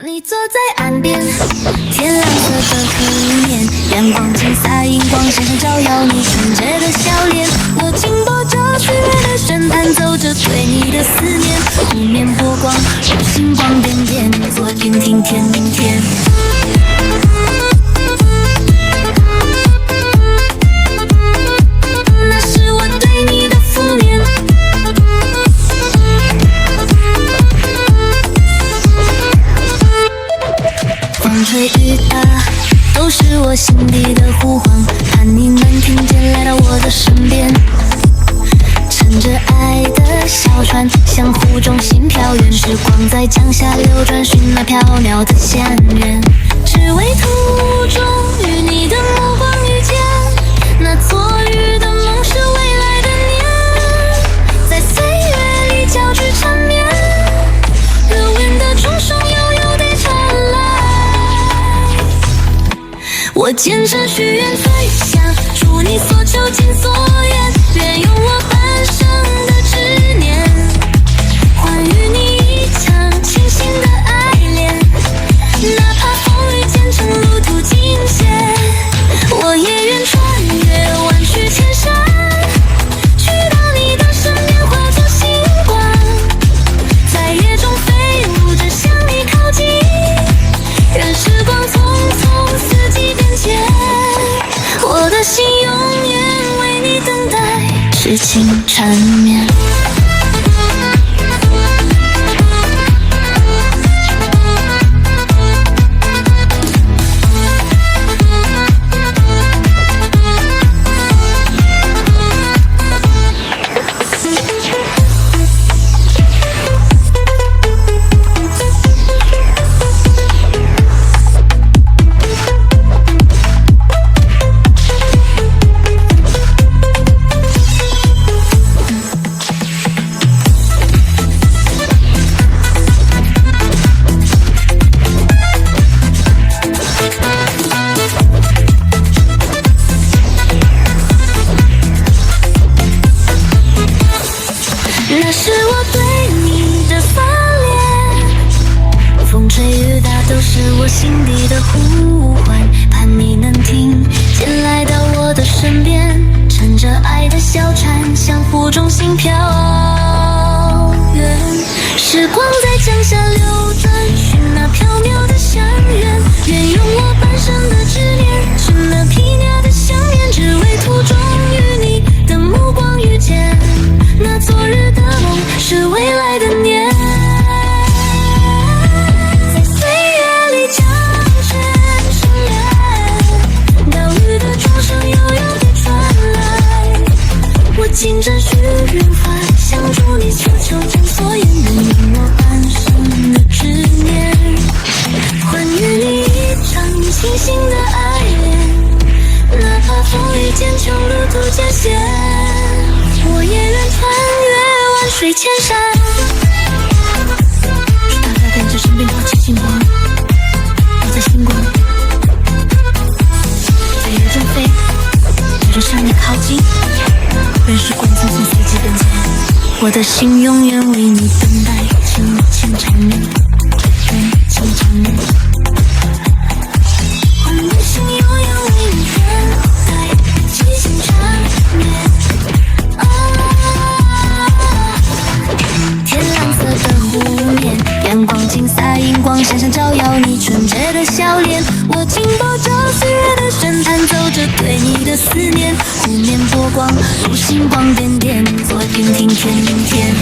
你坐在岸边，天蓝色的河面，阳光倾洒银光闪闪照耀你纯洁的笑脸。我紧抱着岁月的弦，弹奏着对你的思念。湖面波光如星光点点，昨天、今天、明天。我心底的呼唤，盼你能听见，来到我的身边。乘着爱的小船，向湖中心飘远，时光在江下流转，寻那缥缈的仙缘，只为我虔诚许愿飞翔，祝你所求尽所我的心永远为你等待，轻轻缠绵，轻轻缠绵。我的心永远为你等待，轻轻缠绵。天蓝色的湖面，阳光倾洒银光闪闪照耀你纯洁的笑脸。我紧抱着，对你的思念。湖面波光如星光点点，昨天、今天、明天。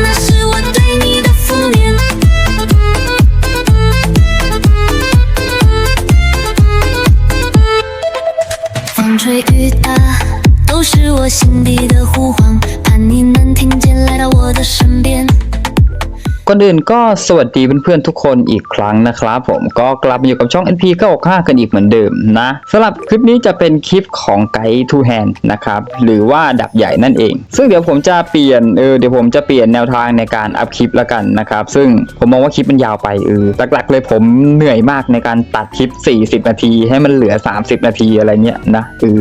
那是我对你的思念。风吹雨打，都是我心底的呼唤，盼你能听见，来到我的身边。 ก่อนอื่นก็สวัสดีเพื่อนๆทุกคนอีกครั้งนะครับผมก็กลับมาอยู่กับช่อง NP 965กันอีกเหมือนเดิมนะสำหรับคลิปนี้จะเป็นคลิปของไกด์ทูแฮนนะครับหรือว่าดับใหญ่นั่นเอง ซึ่งเดี๋ยวผมจะเปลี่ยนเออเดี๋ยวผมจะเปลี่ยนแนวทางในการอัพคลิปละกันนะครับซึ่งผมมองว่าคลิปมันยาวไปเออหลักๆ เลยผมเหนื่อยมากในการตัดคลิป 40 นาที ให้มันเหลือ 30 นาทีอะไรเงี้ยนะเออ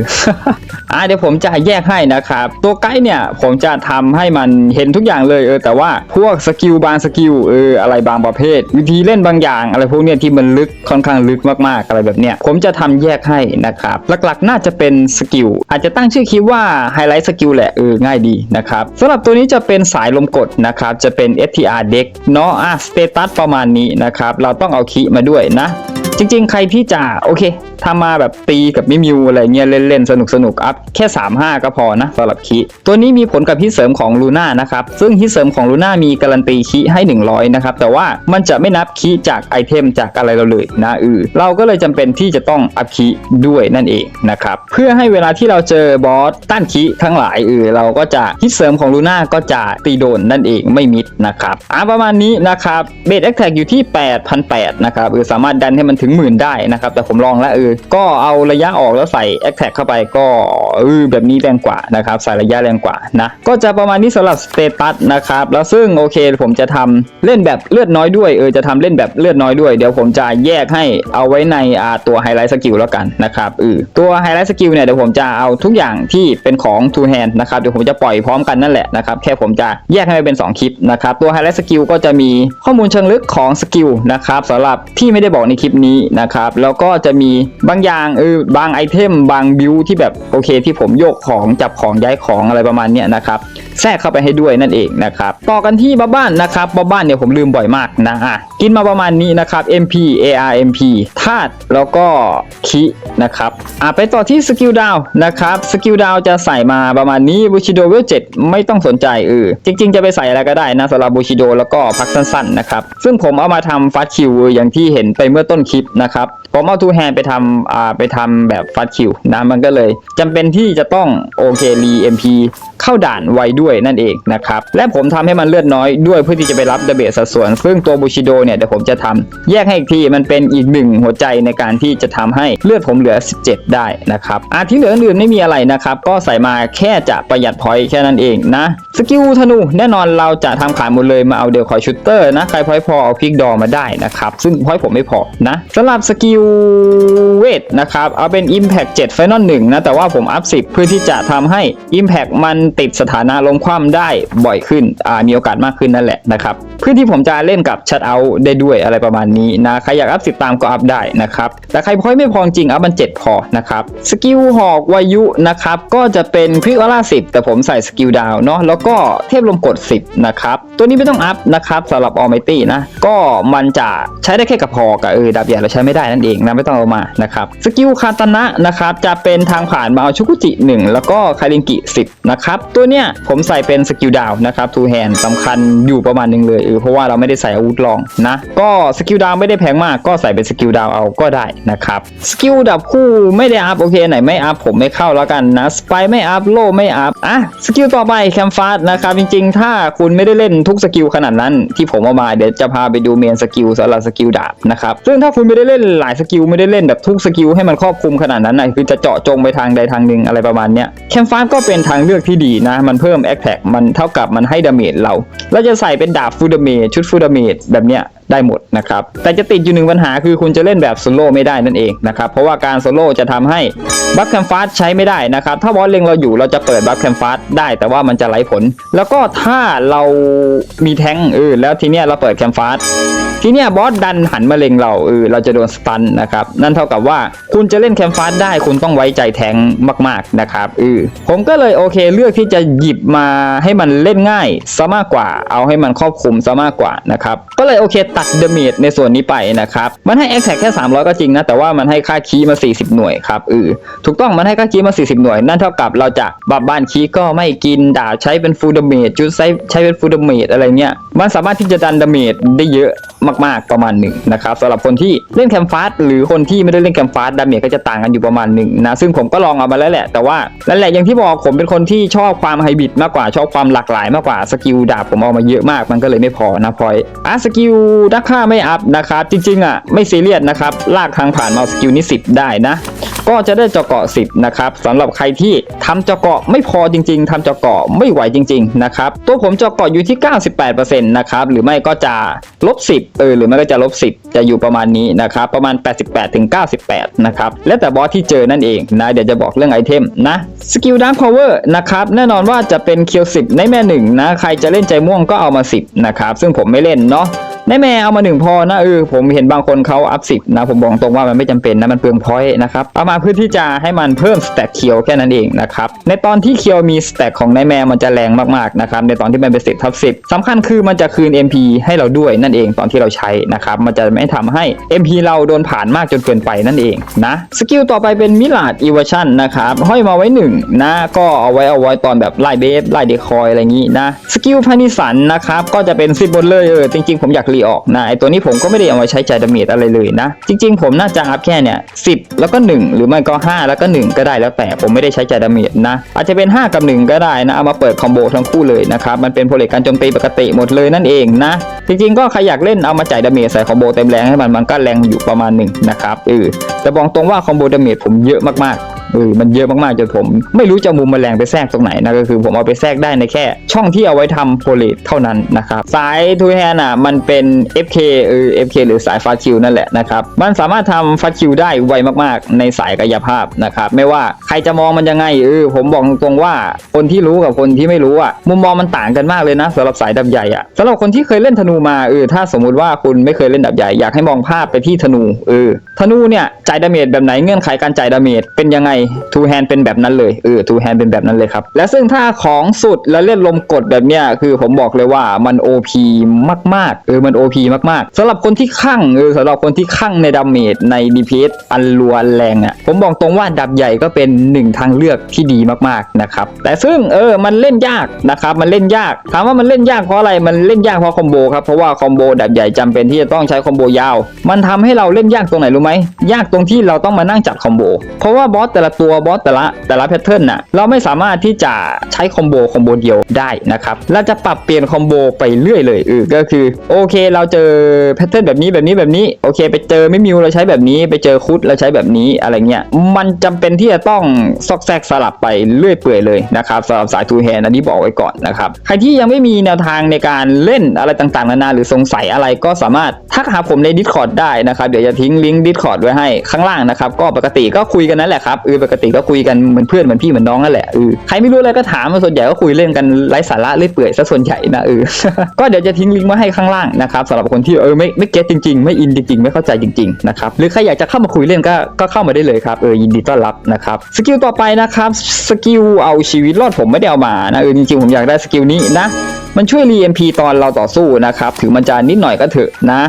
อ่าเดี๋ยวผมจะแยกให้นะครับตัวไกด์เนี่ยผมจะทำให้มันเห็นทุกอย่างเลยเออแต่ว่าพวกสกิลบางสกิลเอออะไรบางประเภท วิธีเล่นบางอย่าง อะไรพวกเนี้ยที่มันลึกค่อนข้างลึกมากๆอะไรแบบเนี้ยผมจะทำแยกให้นะครับหลักๆ น่าจะเป็นสกิลอาจจะตั้งชื่อคลิปว่าไฮไลท์สกิลแหละเออง่ายดีนะครับสำหรับตัวนี้จะเป็นสายลมกดนะครับจะเป็น STR deck เนาะอะสเตตัสประมาณนี้นะครับเราต้องเอาคีย์มาด้วยนะ จริงๆ ใครที่จะโอเคทำมาแบบตีกับมิมิวอะไรเงี้ยเล่นๆ สนุกสนุกๆอัพแค่ 3-5 ก็พอนะสำหรับคีตัวนี้มีผลกับฮิตเสริมของลูน่านะครับ ซึ่งฮิตเสริมของลูน่ามีการันตีคีให้ 100 นะครับ แต่ว่ามันจะไม่นับคีจากไอเทมจากอะไรเราเลยนะเออเราก็เลยจำเป็นที่จะต้องอัพคีด้วยนั่นเองนะครับ เพื่อให้เวลาที่เราเจอบอสต้านคีทั้งหลายเออเราก็จะฮิตเสริมของลูน่าก็จะตีโดนนั่นเองไม่มิดนะครับอ่าประมาณนี้นะครับเบสแอคแท็กอยู่ที่8,800นะครับเออสามารถดันให้มันถึงหมื่นได้นะครับ แต่ผมลองแล้วเออ ก็เอาระยะออกแล้วใส่แอคแท็กเข้าไปก็เออแบบนี้แรงกว่านะครับใส่ระยะแรงกว่านะก็จะประมาณนี้สำหรับสเตตัสนะครับแล้วซึ่งโอเคผมจะทำเล่นแบบเลือดน้อยด้วยเออจะทำเล่นแบบเลือดน้อยด้วยเดี๋ยวผมจะแยกให้เอาไว้ในอ่าตัวไฮไลท์สกิลแล้วกันนะครับเออตัวไฮไลท์สกิลเนี่ยเดี๋ยวผมจะเอาทุกอย่างที่เป็นของทูแฮนนะครับเดี๋ยวผมจะปล่อยพร้อมกันนั่นแหละนะครับแค่ผมจะแยกให้เป็น 2 คลิปนะครับตัวไฮไลท์สกิลก็จะมีข้อมูลเชิงลึกของสกิลนะครับสำหรับที่ไม่ได้บอกในคลิปนี้นะครับ แล้วก็จะมีบางอย่างเออบางไอเทมบางบิวที่แบบโอเคที่ผมโยกของจับของย้ายของอะไรประมาณเนี้ยนะครับแทรกเข้าไปให้ด้วยนั่นเองนะครับต่อกันที่บ้าบ้านนะครับบ้าบ้านเนี่ยผมลืมบ่อยมากนะอะกินมาประมาณนี้นะครับ MP AR MP ธาตุแล้วก็คินะครับอะไปต่อที่สกิลดาวนะครับสกิลดาวจะใส่มาประมาณนี้บูชิโดเวล7ไม่ต้องสนใจเออจริง ๆ จะไปใส่อะไรก็ได้นะสำหรับบูชิโดแล้วก็พักสั้นๆนะครับซึ่งผมเอามาทำฟัดคิวอย่างที่เห็นไปเมื่อต้นคลิปนะครับ ผมเอาทูแฮนไปทำอ่าไปทำแบบฟัดคิวนะมันก็เลยจำเป็นที่จะต้องโอเครี MP เข้าด่านไวด้วยนั่นเองนะครับและผมทำให้มันเลือดน้อยด้วยเพื่อที่จะไปรับดาเบจสัดส่วน ซึ่งตัวบูชิโดเนี่ยเดี๋ยวผมจะทำแยกให้อีกทีมันเป็นอีกหนึ่งหัวใจในการที่จะทำให้เลือดผมเหลือ 17 ได้นะครับอาที่เหลืออื่นไม่มีอะไรนะครับก็ใส่มาแค่จะประหยัดพอยต์แค่นั้นเองนะสกิลธนูแน่นอนเราจะทำขายหมดเลยมาเอาเดลคอยชูเตอร์นะใครพอยพอเอาพิกดอมาได้นะครับซึ่งพอยผมไม่พอนะสำหรับสกิลเวทนะครับ เอาเป็น Impact 7 Final 1 นะ แต่ว่าผมอัพ 10 เพื่อที่จะทำให้ Impact มันติดสถานะลงคว่ำได้บ่อยขึ้นมีโอกาสมากขึ้นนั่นแหละนะครับ เพื่อที่ผมจะเล่นกับชัดเอาได้ด้วยอะไรประมาณนี้นะใครอยากอัพ10ตามก็อัพได้นะครับแต่ใครพอยไม่พอจริงอัพมัน7พอนะครับสกิลหอกวายุนะครับก็จะเป็นคลิกออร่า10แต่ผมใส่สกิลดาวเนาะแล้วก็เทพลมกด 10 นะครับตัวนี้ไม่ต้องอัพนะครับสำหรับออมตี้นะก็มันจะใช้ได้แค่กับหอกอะเออดาบใหญ่เราใช้ไม่ได้นั่นเองนะไม่ต้องเอามานะครับสกิลคาตนะนะครับจะเป็นทางผ่านมาเอาชุกุจิ 1 แล้วก็คาริงกิ 10 นะครับ ตัวเนี้ยผมใส่เป็นสกิลดาวนะครับทูแฮนสำคัญอยู่ประมาณนึงเลยเออเพราะว่าเราไม่ได้ใส่อาวุธรองนะ ก็สกิลดาวไม่ได้แพงมากก็ใส่เป็นสกิลดาวเอาก็ได้นะครับสกิลดับคู่ไม่ได้อัพโอเคไหนไม่อัพผมไม่เข้าแล้วกันนะสไปไม่อัพโลไม่อัพอะสกิลต่อไปแคมฟาสนะครับจริงๆ ถ้าคุณไม่ได้เล่นทุกสกิลขนาดนั้นที่ผมเอามาเดี๋ยวจะพาไปดูเมนสกิลสำหรับสกิลดาบนะครับซึ่งถ้าคุณไม่ได้เล่นหลายสกิลไม่ได้เล่นแบบทุกสกิลให้มันครอบคลุมขนาดนั้นนะคือจะเจาะจงไปทางใดทางหนึ่งอะไรประมาณเนี้ยแคมฟาสก็เป็นทางเลือกที่ดีนะ มันเพิ่มแอคแท็กมันเท่ากับมันให้ดาเมจเราเราจะใส่เป็นดาบฟูดาเมจชุดฟูดาเมจแบบเนี้ย ได้หมดนะครับ แต่จะติดอยู่หนึ่งปัญหาคือคุณจะเล่นแบบโซโล่ไม่ได้นั่นเองนะครับ เพราะว่าการโซโล่จะทำให้บัฟแคมฟาสใช้ไม่ได้นะครับ ถ้าบอสเล็งเราอยู่เราจะเปิดบัฟแคมฟาสได้แต่ว่ามันจะไร้ผล แล้วก็ถ้าเรามีแท้งเออแล้วทีเนี้ยเราเปิดแคมฟาสทีเนี้ยบอสดันหันมาเล็งเราเออเราจะโดนสตันนะครับ นั่นเท่ากับว่าคุณจะเล่นแคมฟาสได้คุณต้องไว้ใจแท้งมาก ๆนะครับเออผมก็เลยโอเคเลือกที่จะหยิบมาให้มันเล่นง่ายซะมากกว่า เอาให้มันครอบคลุมซะมากกว่านะครับก็เลยโอเคตัดเดเมจในส่วนนี้ไปนะครับมันให้แอคแท็กแค่ 300 ก็จริงนะ แต่ว่ามันให้ค่าคีย์มา 40 หน่วยครับเออถูกต้องมันให้ค่าคีย์มา 40 หน่วย นั่นเท่ากับเราจะบับบ้านคีย์ก็ไม่กินดาบใช้เป็นฟูลดเมจจุดใช้ใช้เป็นฟูลดเมจอะไรเงี้ยมันสามารถที่จะดันดเมจได้เยอะมากๆประมาณหนึ่งนะครับสำหรับคนที่เล่นแคมฟาสหรือคนที่ไม่ได้เล่นแคมฟาสดาเมจก็จะต่างกันอยู่ประมาณหนึ่งนะซึ่งผมก็ลองเอามาแล้วแหละแต่ว่านั่นแหละอย่างที่บอกผมเป็นคนที่ชอบความไฮบริดมากกว่าชอบความหลากหลายมากกว่าสกิลดาบผมเอามาเยอะมากมันก็เลยไม่พอนะพลอยอะสกิลดักค่าไม่อัพนะครับจริงๆอะไม่ซีเรียสนะครับลากทางผ่านมาเอาสกิลนี้10 ได้นะก็จะได้เจาะเกาะ 10 นะครับสำหรับใครที่ทำเจาะเกาะไม่พอจริง ๆทำเจาะเกาะไม่ไหวจริง ๆ นะครับ ตัวผมเจาะเกาะอยู่ที่ 98%นะครับหรือไม่ก็จะลบ 10เออหรือไม่ก็จะลบ 10 จะอยู่ประมาณนี้นะครับประมาณ 88ถึง98 นะครับแล้วแต่บอสที่เจอนั่นเองนะเดี๋ยวจะบอกเรื่องไอเทมนะสกิลดังพาวเวอร์นะครับแน่นอนว่าจะเป็นเคียว10 ในแม่หนึ่งนะใครจะเล่นใจม่วงก็เอามา 10 นะครับ ซึ่งผมไม่เล่นเนาะในแม่เอามาหนึ่งพอนะเออผมเห็นบางคนเขาอัพสิบนะผมบอกตรงว่ามันไม่จำเป็นนะมันเปลืองพอยต์นะครับเอามาเพื่อที่จะให้มันเพิ่มสแต็กเคียวแค่นั้นเองนะครับในตอนที่เคียวมีสแต็กของในแม่มันจะแรงมากๆนะครับในตอนที่มันเป็นสิบทับสิบสำคัญคือมันจะคืน MP ให้เราด้วยนั่นเองตอนที่เราใช้นะครับ มันจะไม่ทำให้ MP เราโดนผ่านมากจนเกินไปนั่นเองนะสกิลต่อไปเป็นมิลาดอีเวชั่นนะครับห้อยมาไว้หนึ่งนะก็เอาไว้เอาไว้ตอนแบบไล่เบฟไล่เดคอยอะไรอย่างนี้นะสกิลพานิสันนะครับก็จะเป็นสิบบนเลยเออจริงๆ ผมอยากรีออกนะไอตัวนี้ผมก็ไม่ได้เอามาใช้จ่ายดาเมจอะไรเลยนะ จริง ๆ ผมน่าจะอัพแค่เนี่ยสิแล้วก็ 1 หรือไม่ก็ 5 แล้วก็ 1 ก็ได้แล้วแต่ผมไม่ได้ใช้จ่ายดาเมจนะ อาจจะเป็น 5 กับ 1 ก็ได้นะ เอามาเปิดคอมโบทั้งคู่เลยนะครับ มันเป็นโพลิการโจมตีปกติหมดเลยนั่นเองนะ จริงๆก็ใครอยากเล่นเอามาจ่ายดาเมจใส่คอมโบเต็มแรงให้มันมันก็แรงอยู่ประมาณหนึ่งนะครับเออแต่บอกตรงว่าคอมโบดาเมจผมเยอะมากๆ เออมันเยอะมากๆจนผม ไม่รู้จะมุมแมลงไปแทรกตรงไหนนะก็คือผมเอาไปแทรกได้ในแค่ ช่องที่เอาไว้ทำโพลิเท่านั้นนะครับสายทูแฮนอะมันเป็น FK เออ FK หรือสายฟาคิวนั่นแหละนะครับมันสามารถทำฟาคิวได้ไวมากๆ ในสายกายภาพนะครับไม่ว่าใครจะมองมันยังไงเออผมบอกตรงๆว่าคนที่รู้กับคนที่ไม่รู้อะมุมมองมันต่างกันมากเลยนะสำหรับสายดับใหญ่อะสำหรับคนที่เคยเล่นธนูมาเออถ้าสมมุติว่าคุณไม่เคยเล่นดับใหญ่อยากให้มองภาพไปที่ธนูเออธนูเนี่ยจ่ายดาเมจแบบไหนเงื่อนไขการจ่ายดาเมจเป็นยังไงทูแฮนเป็นแบบนั้นเลยเออทูแฮนเป็นแบบนั้นเลยครับ และซึ่งถ้าของสุดแล้วเล่นลมกดแบบเนี้ยคือผมบอกเลยว่ามัน OP มากๆเออมัน OP มากๆสำหรับคนที่คลั่งเออสำหรับคนที่คลั่งในดาเมจใน DPS อันรัวแรงอะผมบอกตรงว่าดับใหญ่ก็เป็นหนึ่งทางเลือกที่ดีมากๆนะครับแต่ซึ่งเออมันเล่นยากนะครับมันเล่นยากถามว่ามันเล่นยากเพราะอะไรมันเล่นยากเพราะคอมโบครับเพราะว่าคอมโบดับใหญ่จำเป็นที่จะต้องใช้คอมโบยาว มันทำให้เราเล่นยากตรงไหนรู้ไหมยากตรงที่เราต้องมานั่งจัดคอมโบเพราะว่าบอสแต่ละตัวบอสแต่ละแต่ละแพทเทิร์นน่ะเราไม่สามารถที่จะใช้คอมโบคอมโบเดียวได้นะครับเราจะปรับเปลี่ยนคอมโบไปเรื่อยเลยเออก็คือโอเคเราเจอแพทเทิร์นแบบนี้แบบนี้แบบนี้โอเค ไปเจอไม่มิวเราใช้แบบนี้ ไปเจอคุดเราใช้แบบนี้อะไรเงี้ยมันจำเป็นที่จะต้องซอกแซกสลับไปเรื่อยเปื่อยเลยนะครับสำหรับสายทูแฮนอันนี้บอกไว้ก่อนนะครับใครที่ยังไม่มีแนวทางในการเล่นอะไรต่างๆนานาหรือสงสัยอะไรก็สามารถทักหาผมใน Discord ได้นะครับเดี๋ยวจะทิ้งลิงก์ Discord ไว้ให้ข้างล่างนะครับก็ปกติก็คุยกันนั่นแหละครับเออปกติก็คุยกันเหมือนเพื่อนเหมือนพี่เหมือนน้องนั่นแหละเออใครไม่รู้อะไรก็ถามมาส่วนใหญ่ก็คุยเล่นกันไร้สาระเรื่อยเปื่อยซะส่วนใหญ่นะเออก็เดี๋ยวจะทิ้งลิงก์ไว้ให้ข้างล่างนะครับสำหรับคนที่เออไม่ไม่เก็ตจริงๆ ไม่อินจริงๆ ไม่เข้าใจจริงๆนะครับหรือใครอยากจะเข้ามาคุยเล่นก็ก็เข้ามาได้เลยครับเออยินดีต้อนรับนะครับสกิลต่อไปนะครับสกิลเอาชีวิตรอดผมไม่ได้เอามานะเออจริงๆผมอยากได้สกิลนี้นะ มันช่วยรี MP ตอนเราต่อสู้นะครับถึงมันจะนิดหน่อยก็เถอะนะ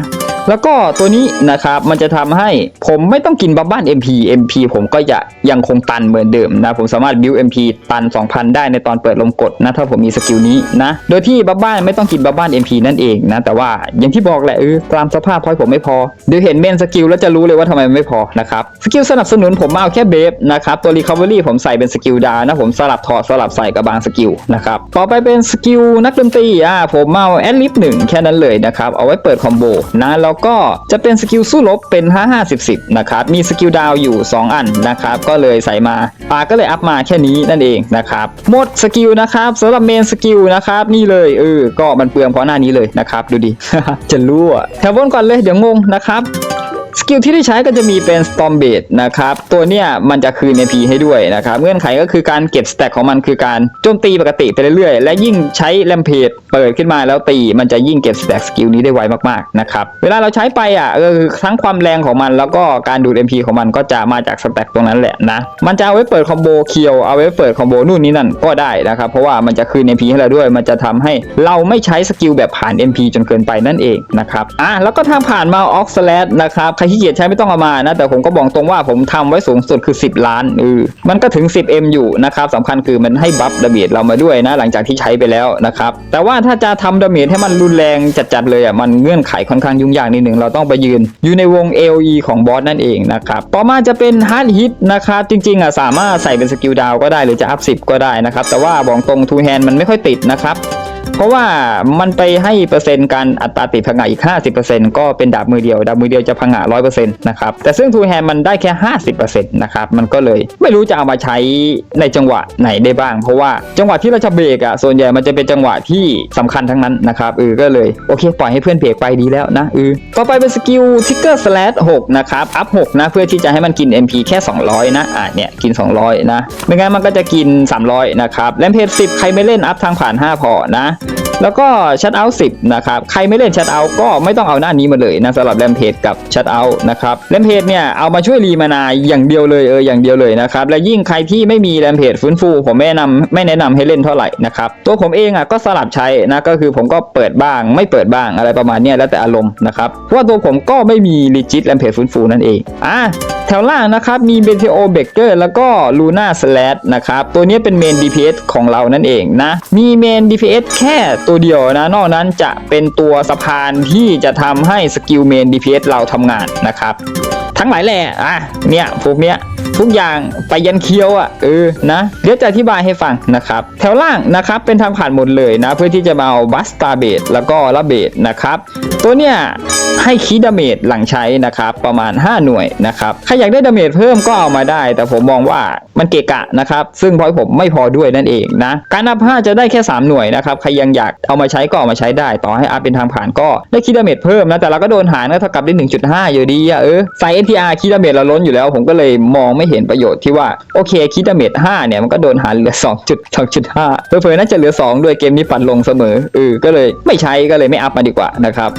แล้วก็ตัวนี้นะครับมันจะทำให้ผมไม่ต้องกินบัฟบ้าน MP MP ผมก็จะยังคงตันเหมือนเดิมนะผมสามารถบิว MP ตัน 2,000 ได้ในตอนเปิดลมกดนะถ้าผมมีสกิลนี้นะโดยที่บัฟบ้านไม่ต้องกินบัฟบ้าน MP นั่นเองนะแต่ว่าอย่างที่บอกแหละเออตามสภาพพอยผมไม่พอเดี๋ยวเห็นเมนสกิลแล้วจะรู้เลยว่าทำไมไม่พอนะครับสกิลสนับสนุนผมมาเอาแค่เบฟนะครับตัว Recovery ผมใส่เป็นสกิลดานะผมสลับถอดสลับใส่กับบางสกิลนะครับต่อไปเป็นสกิลนักดนตรีอ่าผมเอาแอดลิฟหนึ่งแค่นั้นเลยนะครับเอาไว้เปิดคอมโบนะแล้วก็จะเป็นสกิลสู้รบเป็น 5 5 10 10นะครับมีสกิลดาวอยู่ 2 อันนะครับก็เลยใส่มาอ่าก็เลยอัพมาแค่นี้นั่นเองนะครับหมดสกิลนะครับสำหรับเมนสกิลนะครับนี่เลยเออก็มันเปลืองเพราะหน้านี้เลยนะครับดูดิจะรู้อะแถวบนก่อนเลยเดี๋ยวงงนะครับ สกิลที่ได้ใช้ก็จะมีเป็น Storm b a s e นะครับ ตัวเนี้ยมันจะคืน AP ให้ด้วยนะครับ เงื่อนไขก็คือการเก็บสแต็กของมันคือการโจมตีปกติไปเรื่อยๆ และยิ่งใช้แลมเพจเปิดขึ้นมาแล้วตี มันจะยิ่งเก็บสแต็กสกิลนี้ได้ไวมากๆนะครับ เวลาเราใช้ไปอะก็คือทั้งความแรงของมันแล้วก็การดูด MP ของมันก็จะมาจากสแต็กตรงนั้นแหละนะ มันจะเอาไว้เปิดคอมโบเคียว เอาไว้เปิดคอมโบนู่นนี่นั่นก็ได้นะครับ เพราะว่ามันจะคืน MP ให้เราด้วย มันจะทำให้เราไม่ใช้สกิลแบบผ่าน MP จนเกินไปนั่นเองนะครับ อะแล้วก็ทาผ่านมาออกสแลดนะครับใครขี้เกียจใช้ไม่ต้องเอามานะ แต่ผมก็บอกตรงว่าผมทำไว้สูงสุดคือ 10 ล้านเออมันก็ถึง 10M อยู่นะครับสำคัญคือมันให้บัฟดาเมจเรามาด้วยนะ หลังจากที่ใช้ไปแล้วนะครับแต่ว่าถ้าจะทำดาเมจให้มันรุนแรงจัดๆเลยอะมันเงื่อนไขค่อนข้างยุ่งยากนิดหนึ่งเราต้องไปยืน อยู่ในวง AOE ของบอสนั่นเองนะครับต่อมาจะเป็น Hard Hit นะครับจริงๆอะสามารถใส่เป็นสกิลดาวก็ได้หรือจะอัพ10 ก็ได้นะครับแต่ว่าบอกตรง Two Hand มันไม่ค่อยติดนะครับ เพราะว่ามันไปให้เปอร์เซ็นต์การอัตราติดผงงะอีก 50%ก็เป็นดาบมือเดียวดาบมือเดียวจะผงงะ100%นะครับแต่ซึ่งทูแฮนมันได้แค่ 50%นะครับมันก็เลยไม่รู้จะเอามาใช้ในจังหวะไหนได้บ้าง เพราะว่าจังหวะที่เราจะเบรกอะส่วนใหญ่มันจะเป็นจังหวะที่สำคัญทั้งนั้นนะครับเออก็เลยโอเค ปล่อยให้เพื่อนเบรกไปดีแล้วนะเออต่อไปเป็นสกิลทิกเกอร์สแลช6นะครับอัพ6นะเพื่อที่จะให้มันกิน MP แค่ 200 นะอะเนี่ยกิน 200 นะไม่งั้นมันก็จะกิน 300 นะครับแลมเพจ10ใครไม่เล่นอัพทางผ่าน 5 พอนะ แล้วก็ชัดเอาท์10นะครับใครไม่เล่นชัดเอาท์ก็ไม่ต้องเอาหน้านี้มาเลยนะสำหรับแรมเพจกับชัดเอาท์นะครับแรมเพจเนี่ยเอามาช่วยรีมานาอย่างเดียวเลยเอออย่างเดียวเลยนะครับและยิ่งใครที่ไม่มีแรมเพจฟื้นฟู ผมไม่แนะนำไม่แนะนำให้เล่นเท่าไหร่นะครับตัวผมเองอะก็สลับใช้นะก็คือผมก็เปิดบ้าง ไม่เปิดบ้างอะไรประมาณนี้แล้วแต่อารมณ์นะครับเพราะว่าตัวผมก็ไม่มีลิจิตแรมเพจฟื้นฟูนั่นเองอะ แถวล่างนะครับมี BTO Baker แล้วก็ Luna Slash นะครับตัวนี้เป็นเมน DPS ของเรานั่นเองนะมีเมน DPS แค่ตัวเดียวนะนอกนั้นจะเป็นตัวสะพานที่จะทำให้สกิลเมน DPS เราทำงานนะครับ ทั้งหลายแหละอะเนี่ยพวกเนี้ย ทุกอย่างไปยันเคียวอะเออนะเดี๋ยวจะอธิบายให้ฟังนะครับ แถวล่างนะครับเป็นทางผ่านหมดเลยนะเพื่อที่จะมาเอาบัสตาเบดแล้วก็ระเบดนะครับตัวเนี้ยให้คีดาเมจหลังใช้นะครับประมาณ 5 หน่วยนะครับใครอยากได้ดาเมจเพิ่มก็เอามาได้ แต่ผมมองว่ามันเกะกะนะครับซึ่งพอยผมไม่พอด้วยนั่นเองนะการอัพ5จะได้แค่ 3 หน่วยนะครับใครยังอยากเอามาใช้ก็เอามาใช้ได้ ต่อให้อัพเป็นทางผ่านก็ได้คีดาเมจเพิ่มนะแต่เราก็โดนหารก็เท่ากับได้ 1.5 อยู่ดีอะเออใส่ NTR คีดาเมจเราล้นอยู่แล้ว ผมก็เลยมองไม่เห็นประโยชน์ที่ว่าโอเคคิดาเมจ5เนี่ยมันก็โดนหารเหลือ2.2.5เผลอๆน่าจะเหลือ 2 ด้วยเกมนี้ปั่นลงเสมอเออก็เลยไม่ใช้ก็เลยไม่อัพมาดีกว่านะครับ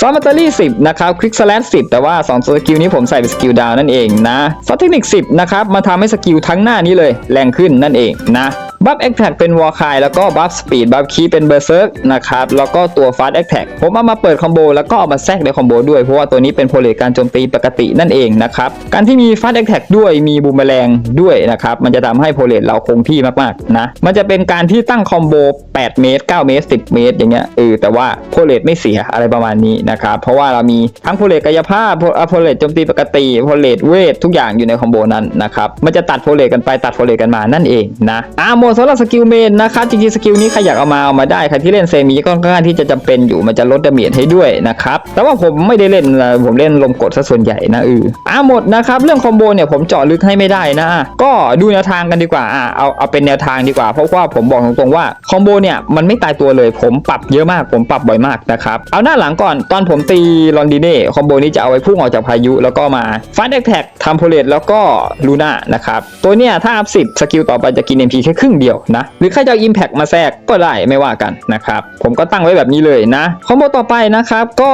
ซอฟต์แวร์10นะครับคลิกสแลช10แต่ว่า2สกิลนี้ผมใส่เป็นสกิลดาวนั่นเองนะซอฟต์เทคนิค 10นะครับมาทำให้สกิลทั้งหน้านี้เลยแรงขึ้นนั่นเองนะบัฟแอคแท็กเป็นวอลคายแล้วก็บัฟสปีดบัฟคีเป็นเบอร์เซิร์กนะครับแล้วก็ตัวฟาสแอคแท็กผมเอามาเปิดคอมโบแล้วก็เอามาแทรกในคอมโบด้วยเพราะว่าตัวนี้เป็นโพเลตการโจมตีปกตินั่นเองนะครับการที่มีฟาสแอคแท็กด้วยมีบูมแมลงด้วยนะครับมันจะทำให้โพเลตเราคงที่มากๆนะมันจะเป็นการที่ตั้งคอมโบ8เมตร9เมตร10 เมตรอย่างเงี้ยเออแต่ว่าโพเลตไม่เสียอะไรประมาณนี้นะครับเพราะว่าเรามีทั้งโพเลตกายภาพโพเลตโจมตีปกติโพเลตเวททุกอย่างอยู่ในคอมโบนั้นนะครับมันจะตัดโพเลตกันไปตัดโพเลตกันมานั่นเองนะอ่าโหมดสำหรับสกิลเมนนะครับจริงๆสกิลนี้ใครอยากเอามาเอามาได้ใครที่เล่นเซมิก็ค่อนข้างที่จะจำเป็นอยู่มันจะลดดาเมจให้ด้วยนะครับแต่ว่าผมไม่ได้เล่นนะผมเล่นลมกดซะส่วนใหญ่นะเอออ่าหมดนะครับเรื่องคอมโบเนี่ยผมเจาะลึกให้ไม่ได้นะ ก็ดูแนวทางกันดีกว่าอ่าเอาเอาเป็นแนวทางดีกว่าเพราะว่าผมบอกตรงๆว่าคอมโบเนี่ยมันไม่ตายตัวเลย ผมปรับเยอะมากผมปรับบ่อยมากนะครับเอาหน้าหลังก่อนตอนผมตีลอนดิเน่คอมโบนี้จะเอาไว้พุ่งออกจากพายุแล้วก็มาฟาดแอคแท็กทำโพเลตแล้วก็ลูน่านะครับตัวเนี้ยถ้าอัพสิบสกิลต่อไปจะกิน MP แค่ครึ่งเดียวนะ หรือใครจะเอา Impact มาแทรกก็ได้ไม่ว่ากันนะครับ ผมก็ตั้งไว้แบบนี้เลยนะคอมโบต่อไปนะครับก็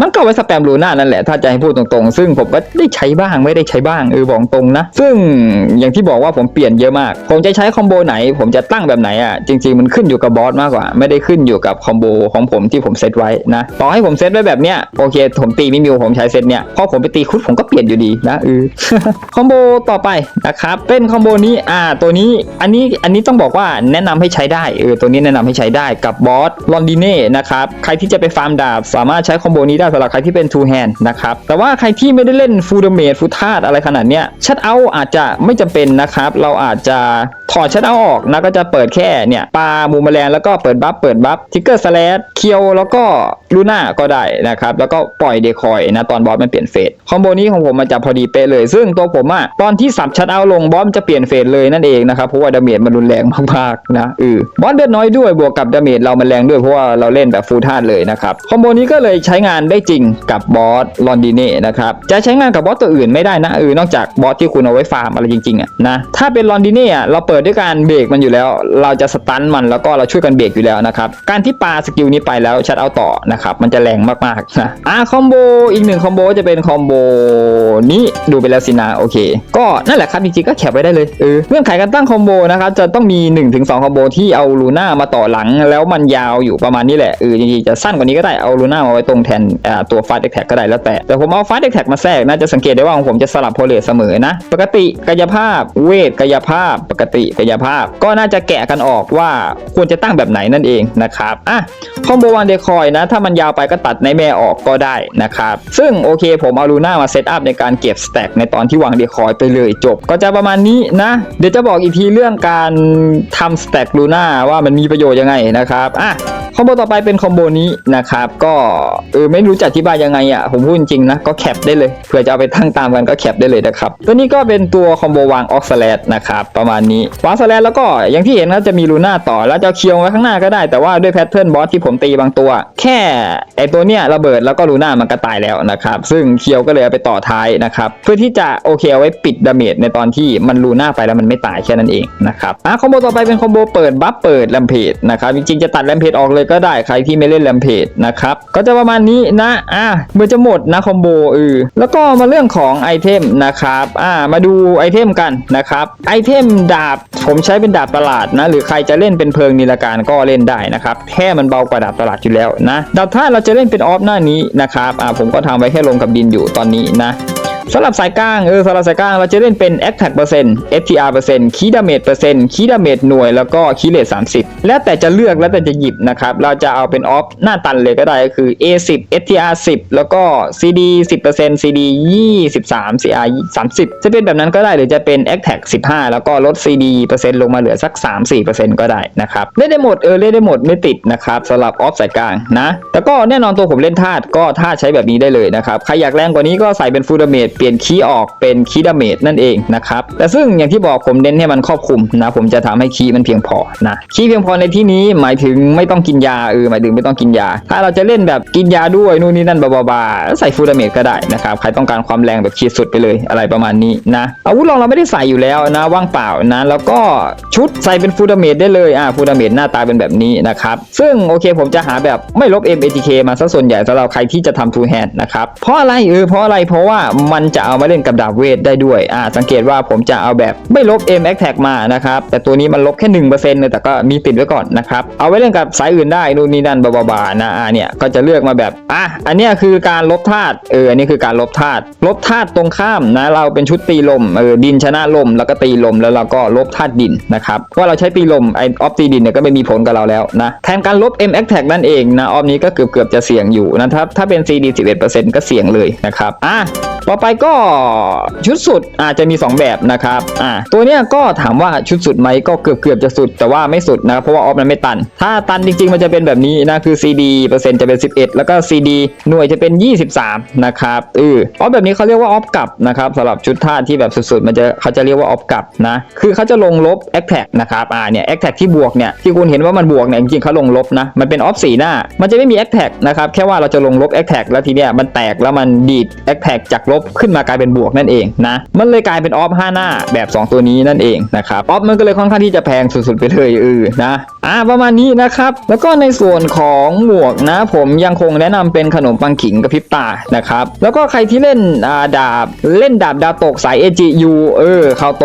มันก็ไว้สแปมลูน่านั่นแหละถ้าจะให้พูดตรงๆ ซึ่งผมก็ได้ใช้บ้างไม่ได้ใช้บ้างเออบอกตรงนะ ซึ่งอย่างที่บอกว่าผมเปลี่ยนเยอะมาก ผมจะใช้คอมโบไหน ผมจะตั้งแบบไหนอะจริง ๆ มันขึ้นอยู่กับบอสมากกว่า ไม่ได้ขึ้นอยู่กับคอมโบของผมที่ผมเซตไว้นะต่อให้ผมเซตไว้แบบเนี้ยโอเค ผมตีมิมิวผมใช้เซตเนี้ยพอผมไปตีคุดผมก็เปลี่ยนอยู่ดีนะเออคอมโบต่อไปนะครับเป็นคอมโบนี้อ่าตัวนี้อันนี้อันนี้ต้องบอกว่าแนะนำให้ใช้ได้เออตัวนี้แนะนำให้ใช้ได้กับบอสลอนดิเน่นะครับใครที่จะไปฟาร์มดาบสามารถใช้คอมโบนี้ได้สำหรับใครที่เป็นทูแฮนนะครับแต่ว่าใครที่ไม่ได้เล่นฟูดเมดฟูธาตอะไรขนาดเนี้ยชัดเอาอาจจะไม่จำเป็นนะครับ เราอาจจะถอดชัดเอาออกนะก็จะเปิดแค่เนี่ยปลามูมแมลงแล้วก็เปิดบัฟเปิดบัฟทิกเกอร์สแลชเคียวแล้วก็ลูน่าก็ได้นะครับแล้วก็ปล่อยเดคอยนะตอนบอสมันเปลี่ยนเฟสคอมโบนี้ของผมมันจะพอดีเป๊ะเลย ซึ่งตัวผมอะตอนที่สับชัดเอาลงบอสมันจะเปลี่ยนเฟสเลยนั่นเองนะครับเพราะว่าดาเมจมันรุนแรงมากๆนะเออบอสเดือดน้อยด้วยบวกกับดาเมจเรามันแรงด้วยเพราะว่าเราเล่นแบบฟูลธาเลยนะครับคอมโบนี้ก็เลยใช้งานได้จริงกับบอสลอนดิเน่นะครับจะใช้งานกับบอสตัวอื่นไม่ได้นะเออนอกจากบอสที่คุณเอาไว้ฟาร์มอะไรจริงๆอะนะถ้าเป็นลอนดิเน่อะเราเปิดด้วยการเบรกมันอยู่แล้ว เราจะสตันมันแล้วก็เราช่วยกันเบรกอยู่แล้วนะครับการที่ปาสกิลนี้ไปแล้วชัดเอาต่อนะครับมันจะแรงมากๆนะอะคอมโบอีกหนึ่งคอมโบจะเป็นคอมโบนี้ดูไปแล้วสินะโอเค ก็นั่นแหละครับจริงๆก็แคปไว้ได้เลยเออเงื่อนไขการตั้งคอมโบนะครับจะต้องมี 1-2คอมโบที่เอาลูน่ามาต่อหลัง แล้วมันยาวอยู่ประมาณนี้แหละเออจริงๆจะสั้นกว่านี้ก็ได้เอาลูน่ามาไว้ตรงแทนอ่าตัวฟาสแท็กก็ได้แล้วแต่ แต่ผมเอาฟาสแท็กมาแทรกนะจะสังเกตได้ว่าของผมจะสลับโพเลตเสมอนะ ปกติกายภาพเวทกายภาพ ปกติกายภาพ ก็น่าจะแกะกันออกว่าควรจะตั้งแบบไหนนั่นเองนะครับอะคอมโบวันเดคอยนะ ถ้ามันยาวไปก็ตัดในแม่ออกก็ได้นะครับ ซึ่งโอเคผมเอาลูน่ามาเซตอัพในการเก็บสแต็กในตอนที่วางเดคอยไปเลยจบ ก็จะประมาณนี้นะ เดี๋ยวจะบอกอีกทีเรื่องการทำสแต็กลูน่าว่ามันมีประโยชน์ยังไงนะครับอะคอมโบต่อไปเป็นคอมโบนี้นะครับก็เออไม่รู้จะอธิบายยังไงอะผมพูดจริงนะก็แคปได้เลยเผื่อจะเอาไปทั้งตามกันก็แคปได้เลยนะครับตัวนี้ก็เป็นตัวคอมโบวางออกสแลดนะครับประมาณนี้วางสแลดแล้วก็อย่างที่เห็นนะจะมีลูน่าต่อแล้วจะเคียวไว้ข้างหน้าก็ได้แต่ว่าด้วยแพทเทิร์นบอสที่ผมตีบางตัว แค่ไอตัวเนี้ยระเบิดแล้วก็ลูน่ามันก็ตายแล้วนะครับซึ่งเคียวก็เลยเอาไปต่อท้ายนะครับเพื่อที่จะโอเคเอาไว้ปิดดาเมจในตอนที่มันลูน่าไปแล้วมันไม่ตายแค่นั้นเองนะครับอะคอมโบต่อไปเป็นคอมโบเปิดบัฟเปิดแลมเพจนะครับจริงๆจะตัดแลมเพจออกเลยก็ได้ใครที่ไม่เล่นแลมเพจนะครับก็จะประมาณนี้นะอะเมื่อจะหมดนะคอมโบเออแล้วก็มาเรื่องของไอเทมนะครับอ่ามาดูไอเทมกันนะครับไอเทมดาบผมใช้เป็นดาบประหลาดนะหรือใครจะเล่นเป็นเพลิงนิลการก็เล่นได้นะครับแค่มันเบากว่าดาบประหลาดอยู่แล้วนะดาบท่าเราจะเล่นเป็นออฟหน้านี้นะครับอ่าผมก็ทำไว้แค่ลงกับดินอยู่ตอนนี้นะ สำหรับสายกลางเออสำหรับสายกลางเราจะเล่นเป็น Attack เปอร์เซ็นต์ FTR เปอร์เซ็นต์คีดาเมจเปอร์เซ็นต์คีดาเมจหน่วยแล้วก็คีเลส30 แล้วแต่จะเลือกแล้วแต่จะหยิบนะครับเราจะเอาเป็นออฟหน้าตันเลยก็ได้ก็คือ A10 FTR 10 แล้วก็ CD 10% CD 23 CR 30 จะเป็นแบบนั้นก็ได้หรือจะเป็น Attack 15 แล้วก็ลด CD เปอร์เซ็นต์ลงมาเหลือสัก 3-4%ก็ได้นะครับเล่นได้หมดเออเล่นได้หมดไม่ติดนะครับสำหรับออฟสายกลางนะแล้วก็แน่นอนตัวผมเล่นธาตุก็ธาตุใช้แบบนี้ได้เลยนะครับใครอยากแรงกว่านี้ก็ใส่เป็นฟูดาเมจเปลี่ยนคีย์ออกเป็นคีย์ดาเมจนั่นเองนะครับแต่ซึ่งอย่างที่บอกผมเน้นให้มันครอบคลุมนะผมจะทำให้คีย์มันเพียงพอนะคีย์เพียงพอในที่นี้หมายถึงไม่ต้องกินยาเออหมายถึงไม่ต้องกินยา ถ้าเราจะเล่นแบบกินยาด้วยนู่นนี่นั่นบาๆใส่ฟูดาเมจก็ได้นะครับใครต้องการความแรงแบบขีดสุดไปเลยอะไรประมาณนี้นะอาวุธรองเราไม่ได้ใส่อยู่แล้วนะว่างเปล่านะแล้วก็ชุดใส่เป็นฟูดาเมจได้เลยอ่าฟูดาเมจหน้าตาเป็นแบบนี้นะครับซึ่งโอเคผมจะหาแบบไม่ลบ MATK มาซะส่วนใหญ่สำหรับใครที่จะทำทูแฮนด์นะครับเพราะอะไรเออเพราะอะไรเพราะว่ามันจะเอามาเล่นกับดาบเวทได้ด้วยอ่าสังเกตว่าผมจะเอาแบบไม่ลบ M a t a c มานะครับแต่ตัวนี้มันลบแค่1%เลยแต่ก็มีติดไว้ก่อนนะครับเอาไว้เล่นกับสายอื่นได้นู่นนี่นั่นบาๆนะอ่าเนี่ยก็จะเลือกมาแบบอะอันเนี้ยคือการลบธาตุเอออันนี้คือการลบธาตุลบธาตุตรงข้ามนะเราเป็นชุดตีลมเออดินชนะลมแล้วก็ตีลมแล้วเราก็ลบธาตุดินนะครับว่าเราใช้ตีลมไอออฟตีดินเนี่ยก็ไม่มีผลกับเราแล้วนะแทนการลบ M a t a c นั่นเองนะออฟนี้ก็เกือบเกือบจะเสี่ยงอยู่นะครับถ้าเป็น CD 11%ก็เสี่ยงเลยนะครับอะต่อไปก็ชุดสุดอาจจะมี 2 แบบนะครับอะตัวเนี้ยก็ถามว่าชุดสุดไหมก็เกือบเกือบจะสุด แต่ว่าไม่สุดนะเพราะว่าออฟมันไม่ตัน ถ้าตันจริงๆ มันจะเป็นแบบนี้นะคือ CD เปอร์เซ็นต์จะเป็น 11 แล้วก็ CD หน่วยจะเป็น 23 นะครับเออออฟแบบนี้เขาเรียกว่าออฟกลับนะครับสำหรับชุดท่าที่แบบสุดๆมันจะเขาจะเรียกว่าออฟกลับนะคือเขาจะลงลบ a t t a c นะครับอ่าเนี่ย a t t a c ที่บวกเนี่ยที่คุณเห็นว่ามันบวกเนี่ยจริงๆเขาลงลบนะมันเป็นออฟสีหน้า มันจะไม่มี a t t a c นะครับแค่ว่าเราจะลงลบ a t t a c แล้วทีเนี้ยมันแตกแล้วมันดีด a t t a c จากลบขึ้นมากลายเป็นบวกนั่นเองนะมันเลยกลายเป็นออฟ5หน้าแบบ 2 ตัวนี้นั่นเองนะครับออฟมันก็เลยค่อนข้างที่จะแพงสุดๆไปเลยเออนะอ่าประมาณนี้นะครับแล้วก็ในส่วนของหมวกนะ ผมยังคงแนะนำเป็นขนมปังขิงกับพริบตานะครับแล้วก็ใครที่เล่นดาบเล่นดาบดาวตกสาย AGU เออคาโต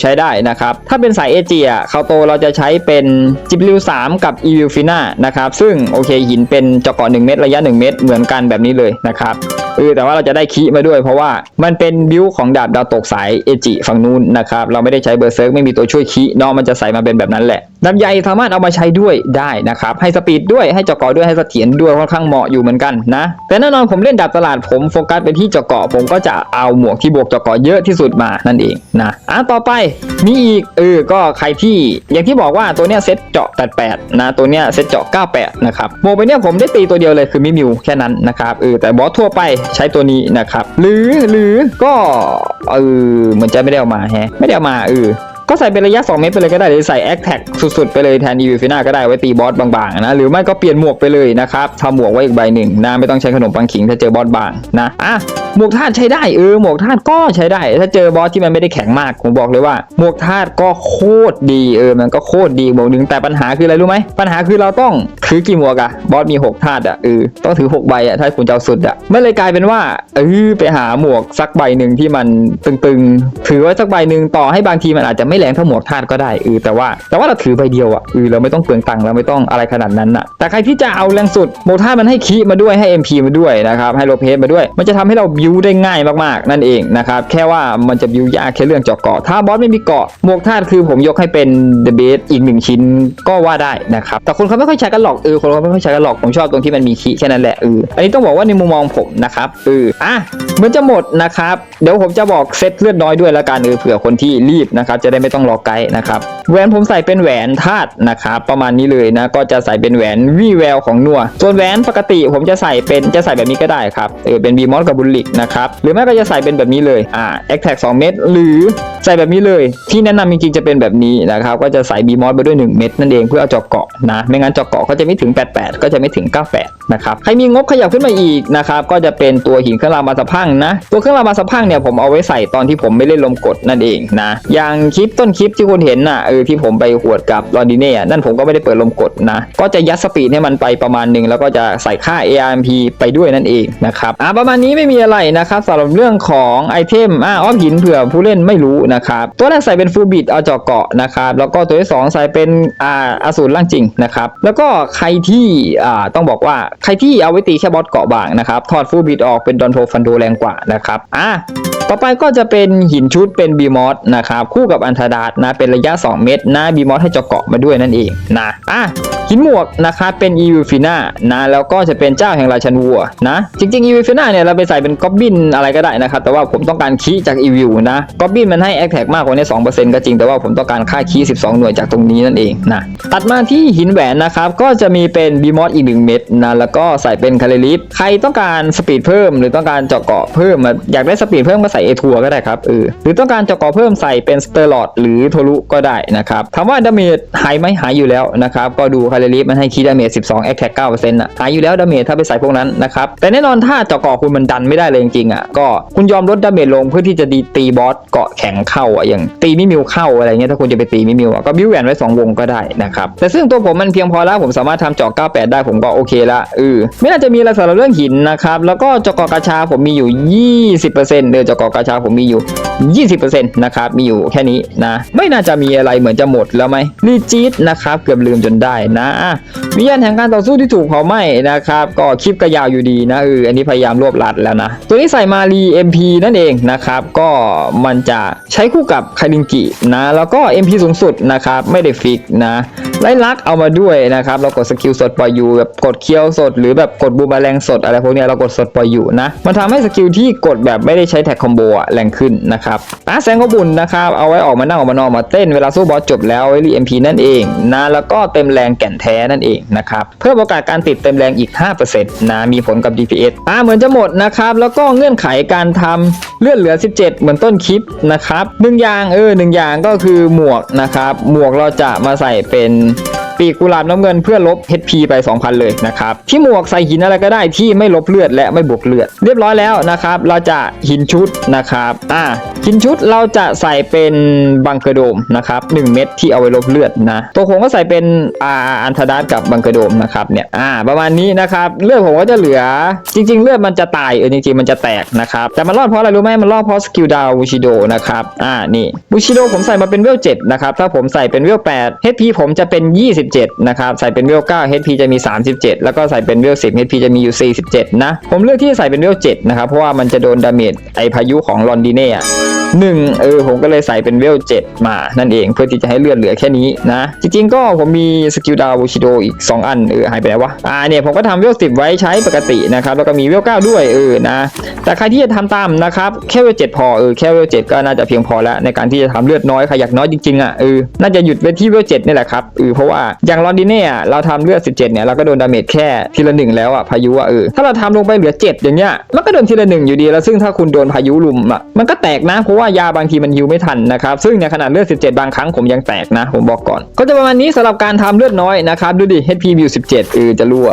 ใช้ได้นะครับถ้าเป็นสาย AG อะคาโตเราจะใช้เป็นจิบลิว3กับอีวิลฟิน่านะครับซึ่งโอเคหินเป็นเจาะเกาะ1เม็ดระยะ 1 เม็ดเหมือนกันแบบนี้เลยนะครับเออแต่ว่าเราจะได้คีมาด้วย เพราะว่ามันเป็นบิวของดาบดาวตกสายเอจิฝั่งนู้นนะครับเราไม่ได้ใช้เบอร์เซิร์กไม่มีตัวช่วยคีเนาะมันจะใส่มาเป็นแบบนั้นแหละ ดาบใหญ่สามารถเอามาใช้ด้วยได้นะครับ ให้สปีดด้วยให้เจาะเกาะด้วยให้เสถียรด้วยค่อนข้างเหมาะอยู่เหมือนกันนะ แต่แน่นอนผมเล่นดาบตลาดผมโฟกัสไปที่เจาะเกาะผมก็จะเอาหมวกที่บวกเจาะเกาะเยอะที่สุดมานั่นเองนะอะต่อไปมีอีกเออก็ใครที่อย่างที่บอกว่าตัวเนี้ยเซ็ตเจาะ88นะตัวเนี้ยเซ็ตเจาะ98นะครับหมวกไปเนี้ยผมได้ตีตัวเดียวเลยคือมิมิวแค่นั้นนะครับเออแต่บอสทั่วไปใช้ตัวนี้นะครับหรือหรือก็เออเหมือนจะไม่ได้เอามาแฮะไม่ได้เอามาเออ ก็ใส่เป็นระยะ 2 เมตรไปเลยก็ได้หรือใส่แอคแท็กสุดๆ ไปเลยแทนอีวิฟิน่าก็ได้ไว้ตีบอสบางๆนะ หรือไม่ก็เปลี่ยนหมวกไปเลยนะครับทำหมวกไว้อีกใบหนึ่งนะไม่ต้องใช้ขนมปังขิงถ้าเจอบอสบางนะอะหมวกธาตุใช้ได้เออหมวกธาตุก็ใช้ได้ ถ้าเจอบอสที่มันไม่ได้แข็งมากผมบอกเลยว่า หมวกธาตุก็โคตรดีเออมันก็โคตรดีหมวกหนึ่งแต่ปัญหาคืออะไรรู้ไหมปัญหาคือเราต้องถือกี่หมวกอะบอสมีหกธาตุอะเออต้องถือหกใบอะถ้าคุณจะเอาสุดอะไมันเลยกลายเป็นว่าเออไปหาหมวกสักใบหนึ่งที่มันตึงๆ ถือไว้สักใบหนึ่งต่อให้บางทีมันอาจจะไม่แรงเท่าหมวกธาตุก็ได้เออแต่ว่าแต่ว่าเราถือใบเดียวอะเออเราไม่ต้องเปลืองตังค์เราไม่ต้องอะไรขนาดนั้นอะแต่ใครที่จะเอาแรงสุดหมวกธาตุมันให้คีมาด้วยให้ MP มาด้วยนะครับให้โลเพสมาด้วย มันจะทำให้เราบิวได้ง่ายมากๆ นั่นเองนะครับแค่ว่ามันจะบิวยากแค่เรื่องเจาะเกาะถ้าบอสไม่มีเกาะหมวกธาตุคือผมยกให้เป็นเดอะเบสอีกหนึ่งชิ้นก็ว่าได้นะครับแต่คนเขาไม่ค่อยใช้กันหรอกเออคนเขาไม่ค่อยใช้กันหรอกผมชอบตรงที่มันมีคีแค่นั้นแหละเอออันนี้ต้องบอกว่าในมุมมองผมนะครับเอออะเหมือนจะหมดนะครับเดี๋ยวผมจะบอกเซตเลือดน้อยด้วยละกันเออเผื่อคนที่รีบนะครับจะได้ไม่ต้องรอไกด์นะครับแหวนผมใส่เป็นแหวนธาตุนะครับประมาณนี้เลยนะก็จะใส่เป็นแหวนวีแววของนัวส่วนแหวนปกติผมจะใส่เป็นจะใส่แบบนี้ก็ได้ครับเออเป็นบีมอสกับบุลลิกนะครับหรือไม่ก็จะใส่เป็นแบบนี้เลยอ่าแอคแท็ก2เม็ดหรือใส่แบบนี้เลย ที่แนะนำจริงๆจะเป็นแบบนี้นะครับก็จะใส่บีมอสไปด้วย 1 เม็ดนั่นเองเพื่อเอาจาะเกาะนะไม่งั้นจาะเกาะก็จะไม่ถึง 88 ก็จะไม่ถึง 98 นะครับใครมีงบขยับขึ้นมาอีกนะครับก็จะเป็นตัวหินเครื่องรางมาสะพังนะตัวเครื่องรางมาสะพังเนี่ยผมเอาไว้ใส่ตอนที่ผมไม่เล่นลมกดนั่นเองนะอย่างคลิปต้นคลิปที่คุณเห็นน่ะเออที่ผมไปหวดกับลอนดิเน่นั่นผมก็ไม่ได้เปิดลมกดนะ ก็จะยัดสปีดให้มันไปประมาณหนึ่งแล้วก็จะใส่ค่า ARMP ไปด้วยนั่นเองนะครับอ่าประมาณนี้ไม่มีอะไรนะครับสำหรับเรื่องของไอเทมอ่าออหินเผื่อผู้เล่นไม่รู้นะครับตัวแรกใส่เป็นฟูบิดเอาเจาะเกาะนะครับแล้วก็ตัวที่สองใส่เป็นอ่าอสูรล่างจริงนะครับแล้วก็ใครที่อ่าต้องบอกว่าใครที่เอาไว้ตีแค่บอสเกาะบางนะครับถอดฟูบิดออกเป็นดอนโทฟันโดแรงกว่านะครับอะ ต่อไปก็จะเป็นหินชุดเป็นบีมอสนะครับคู่กับอันธดาตนะเป็นระยะ 2 เมตรนะบีมอสให้เจาะเกาะมาด้วยนั่นเองนะอะหินหมวกนะครับเป็นอีวิฟิน่านะแล้วก็จะเป็นเจ้าแห่งราชันวัวนะจริงๆอีวิฟิน่าเนี่ยเราไปใส่เป็นก๊อบบินอะไรก็ได้นะครับแต่ว่าผมต้องการคีจากอีวิวนะก๊อบบินมันให้แอคแท็กมากกว่านี้2%ก็จริงแต่ว่าผมต้องการค่าคี12 หน่วยจากตรงนี้นั่นเองนะตัดมาที่หินแหวนนะครับก็จะมีเป็นบีมอสอีก 1 เม็ดนะแล้วก็ใส่เป็นคาเลลิฟใครต้องการสปีดเพิ่ม หรือต้องการเจาะเกาะเพิ่มอะอยากได้สปีดเพิ่มก็ใส่เอทัวก็ได้ครับเออหรือต้องการเจาะเกาะเพิ่มใส่เป็นสเตอร์ลอดหรือโทรุก็ได้นะครับถามว่าดาเมจหายไหมหายอยู่แล้วนะครับก็ดูคาเลลิฟมันให้คีย์ดาเมจ12แอคแท็ก9%อะหายอยู่แล้วดาเมจถ้าไปใส่พวกนั้นนะครับแต่แน่นอนถ้าเจาะกาะคุณมันดันไม่ได้เลยจริงๆอะก็คุณยอมลดดาเมจลงเพื่อที่จะดีตีบอสเกาะแข็งเข้าอะอย่างตีมิมิวเข้าอะไรเงี้ยถ้าคุณจะไปตีมิมิวอะก็บิวแหวนไว้สองวงก็ได้นะครับแต่ซึ่งตัวผมมันเพียงพอแล้วผมสามารถทำเจาะ98 ได้ผมก็โอเคละเออไม่น่าจะมีอะไรสำหรับเรื่องหินนะครับแล้วก็จาะเกาะชาผมมีอยู่ 20%เดอจาะเกาะกาชาผมมีอยู่ 20%นะครับ มีอยู่แค่นี้นะ ไม่น่าจะมีอะไรเหมือนจะหมดแล้วไหมรีจีตนะครับ เกือบลืมจนได้นะอะวิญญาณแห่งการต่อสู้ที่ถูกเผาไหม้นะครับ ก็คลิปก็ยาวอยู่ดีนะเอออันนี้พยายามรวบรัดแล้วนะ ตัวนี้ใส่มารี MP นั่นเองนะครับ ก็มันจะใช้คู่กับคาริงกินะ แล้วก็ MP สูงสุดนะครับ ไม่ได้ฟิกนะ ไล่ลักเอามาด้วยนะครับ เรากดสกิลสดปล่อยอยู่แบบกดเคี้ยวสด หรือแบบกดบูมแมลงสดอะไรพวกนี้เรากดสดปล่อยอยู่นะ มันทำให้สกิลที่กดแบบไม่ได้ใช้แท็กคอมโบอะแรงขึ้นนะครับอะแซงก็บุญนะครับ เอาไว้ออกมานั่งออกมานอนมาเต้นเวลาสู้บอสจบแล้วไว้รี MP นั่นเองนะแล้วก็เต็มแรงแก่นแท้นั่นเองนะครับเพิ่มโอกาสการติดเต็มแรงอีก 5%นะมีผลกับ DPS อะเหมือนจะหมดนะครับแล้วก็เงื่อนไขการทำเลื่อนเหลือ 17 เหมือนต้นคลิปนะครับหนึ่งอย่างเออหนึ่งอย่างก็คือหมวกนะครับหมวกเราจะมาใส่เป็น Hum. ปีกกุหลาบน้ำเงินเพื่อลบ HP ไป 2,000 เลยนะครับ ที่หมวกใส่หินอะไรก็ได้ที่ไม่ลบเลือดและไม่บวกเลือด เรียบร้อยแล้วนะครับ เราจะหินชุดนะครับอ่าหินชุดเราจะใส่เป็นบังเกอร์โดมนะครับ1เม็ดที่เอาไว้ลบเลือดนะ ตัวผมก็ใส่เป็นอ่าอันทดาสกับบังเกอร์โดมนะครับเนี่ยอ่าประมาณนี้นะครับเลือดผมก็จะเหลือจริง ๆ เลือดมันจะตายเออจริงๆมันจะแตกนะครับแต่มันรอดเพราะอะไรรู้ไหมมันรอดเพราะสกิลดาวบูชิโดนะครับอ่านี่บูชิโดผมใส่มาเป็นเวล7นะครับถ้าผมใส่เป็นเวล8 HP ผมจะเป็น 20 27 นะครับใส่เป็นเวล9 HP จะมี 37 แล้วก็ใส่เป็นเวล10 HP จะมีอยู่ 47 นะ ผมเลือกที่จะใส่เป็นเวล7นะครับเพราะว่ามันจะโดนดาเมจไอพายุของลอนดิเน่หนึ่งเออผมก็เลยใส่เป็นเวล7มานั่นเองเพื่อที่จะให้เลือดเหลือแค่นี้นะ จริงๆก็ผมมีสกิลดาวบูชิโดอีก 2 อันเออหายไปไหนวะอ่าเนี่ยผมก็ทำเวล10ไว้ใช้ปกตินะครับแล้วก็มีเวล9ด้วยเออนะ แต่ใครที่จะทำตามนะครับแค่เวล7พอเออแค่เวล7ก็น่าจะเพียงพอแล้วในการที่จะทำเลือดน้อยใครอยากน้อยจริงๆอะเออน่าจะหยุดไว้ที่เวล7นี่แหละครับเออเพราะว่าอย่างลอนดิเน่อะเราทำเลือด 17 เนี่ยเราก็โดนดาเมจแค่ทีละหนึ่งแล้วอะพายุอะเออถ้าเราทำลงไปเหลือ 7 อย่างเงี้ยมันก็โดนทีละหนึ่งอยู่ดีแล้วซึ่งถ้าคุณโดนพายุลุมอะมันก็แตกนะเพราะว่ายาบางทีมันฮิวไม่ทันนะครับซึ่งในขนาดเลือด 17 บางครั้งผมยังแตกนะ ผมบอกก่อน ก็จะประมาณนี้สำหรับการทำเลือดน้อยนะครับดูดิ HP มีอยู่17เออจะรั่ว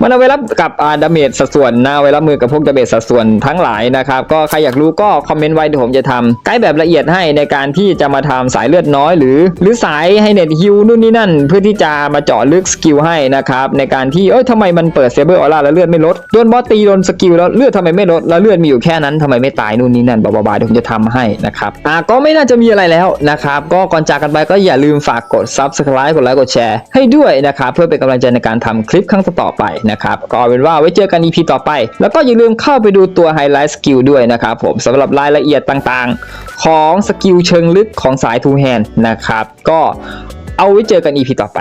มันเอาไว้รับกับดาเมจสัดส่วนนะเอาไว้รับมือกับพวกดาเมจสัดส่วนทั้งหลายนะครับก็ใครอยากรู้ก็คอมเมนต์ไว้เดี๋ยวผมจะทำไกด์แบบละเอียดให้ในการที่จะมาทำสายเลือดน้อยหรือ หรือสายให้เน็ตฮิวนู่นนี่นั่นเพื่อที่จะมาเจาะลึกสกิลให้นะครับในการที่เอ้ยทำไมมันเปิดเซเบอร์ออร่าแล้วเลือดไม่ลดโดนบอสตีโดนสกิลแล้วเลือดทำไมไม่ลดแล้วเลือดมีอยู่แค่นั้นทำไมไม่ตายนู่นนี่นั่นบาบาๆเดี๋ยวผมจะทำให้นะครับอ่าก็ไม่น่าจะมีอะไรแล้วนะครับก็ก่อนจากกันไปก็อย่าลืมฝากกด subscribe กดไลค์กดแชร์ให้ด้วยนะครับเพื่อเป็นกำลังใจในการทำคลิปครั้งต่อไปนะครับก็เอาเป็นว่าไว้เจอกัน EP ต่อไป แล้วก็อย่าลืมเข้าไปดูตัวไฮไลท์สกิลด้วยนะครับผมสำหรับรายละเอียดต่างๆ ของสกิลเชิงลึกของสายทูแฮนนะครับก็ เอาไว้เจอกันอีพีต่อไป